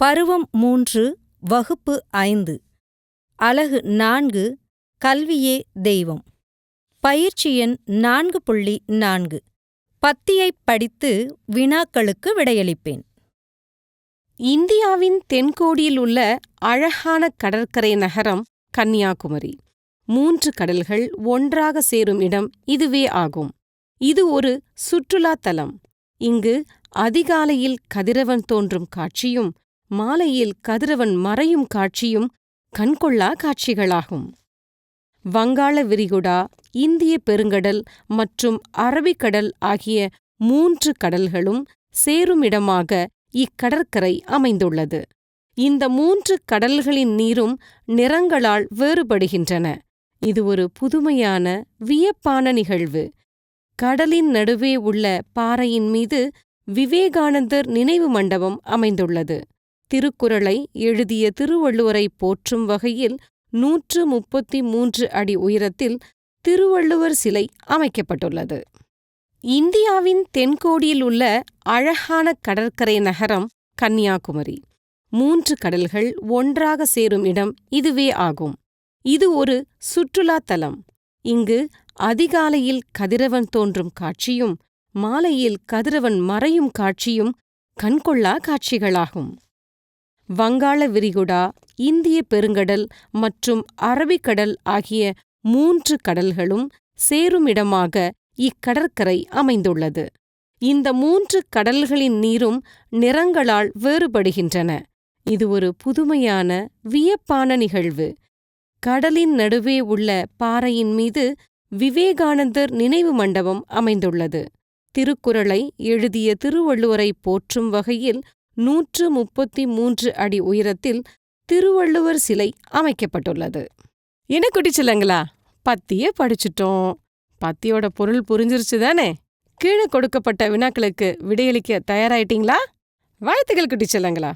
பருவம் மூன்று வகுப்பு ஐந்து. அலகு நான்கு கல்வியே தெய்வம். பயிற்சி எண் நான்கு புள்ளி நான்கு. பத்தியைப் படித்து வினாக்களுக்கு விடையளிப்பேன். இந்தியாவின் தென்கோடியில் உள்ள அழகான கடற்கரை நகரம் கன்னியாகுமரி. மூன்று கடல்கள் ஒன்றாக சேரும் இடம் இதுவே ஆகும். இது ஒரு சுற்றுலா தலம். இங்கு அதிகாலையில் கதிரவன் தோன்றும் காட்சியும் மாலையில் கதிரவன் மறையும் காட்சியும் கண்கொள்ளா காட்சிகளாகும். வங்காள விரிகுடா இந்திய பெருங்கடல் மற்றும் அரபிக்கடல் ஆகிய மூன்று கடல்களும் சேருமிடமாக இக்கடற்கரை அமைந்துள்ளது. இந்த மூன்று கடல்களின் நீரும் நிறங்களால் வேறுபடுகின்றன. இது ஒரு புதுமையான வியப்பான நிகழ்வு. கடலின் நடுவே உள்ள பாறையின் மீது விவேகானந்தர் நினைவு மண்டபம் அமைந்துள்ளது. திருக்குறளை எழுதிய திருவள்ளுவரை போற்றும் வகையில் நூற்று முப்பத்தி மூன்று அடி உயரத்தில் திருவள்ளுவர் சிலை அமைக்கப்பட்டுள்ளது. இந்தியாவின் தென்கோடியில் உள்ள அழகான கடற்கரை நகரம் கன்னியாகுமரி. மூன்று கடல்கள் ஒன்றாக சேரும் இடம் இதுவே ஆகும். இது ஒரு சுற்றுலா தலம். இங்கு அதிகாலையில் கதிரவன் தோன்றும் காட்சியும் மாலையில் கதிரவன் மறையும் காட்சியும் கண்கொள்ளா காட்சிகளாகும். வங்காள விரிகுடா இந்திய பெருங்கடல் மற்றும் அரபிக்கடல் ஆகிய மூன்று கடல்களும் சேருமிடமாக இக்கடற்கரை அமைந்துள்ளது. இந்த மூன்று கடல்களின் நீரும் நிறங்களால் வேறுபடுகின்றன. இது ஒரு புதுமையான வியப்பான நிகழ்வு. கடலின் நடுவே உள்ள பாறையின் மீது விவேகானந்தர் நினைவு மண்டபம் அமைந்துள்ளது. திருக்குறளை எழுதிய திருவள்ளுவரை போற்றும் வகையில் நூற்று முப்பத்தி மூன்று அடி உயரத்தில் திருவள்ளுவர் சிலை அமைக்கப்பட்டுள்ளது. என்ன குட்டிச்சில்லங்களா பத்திய படிச்சிட்டோம். பத்தியோட பொருள் புரிஞ்சிருச்சு தானே? கீழே கொடுக்கப்பட்ட வினாக்களுக்கு விடையளிக்க தயாராயிட்டீங்களா? வாழ்த்துக்கள் குட்டிச்சில்லங்களா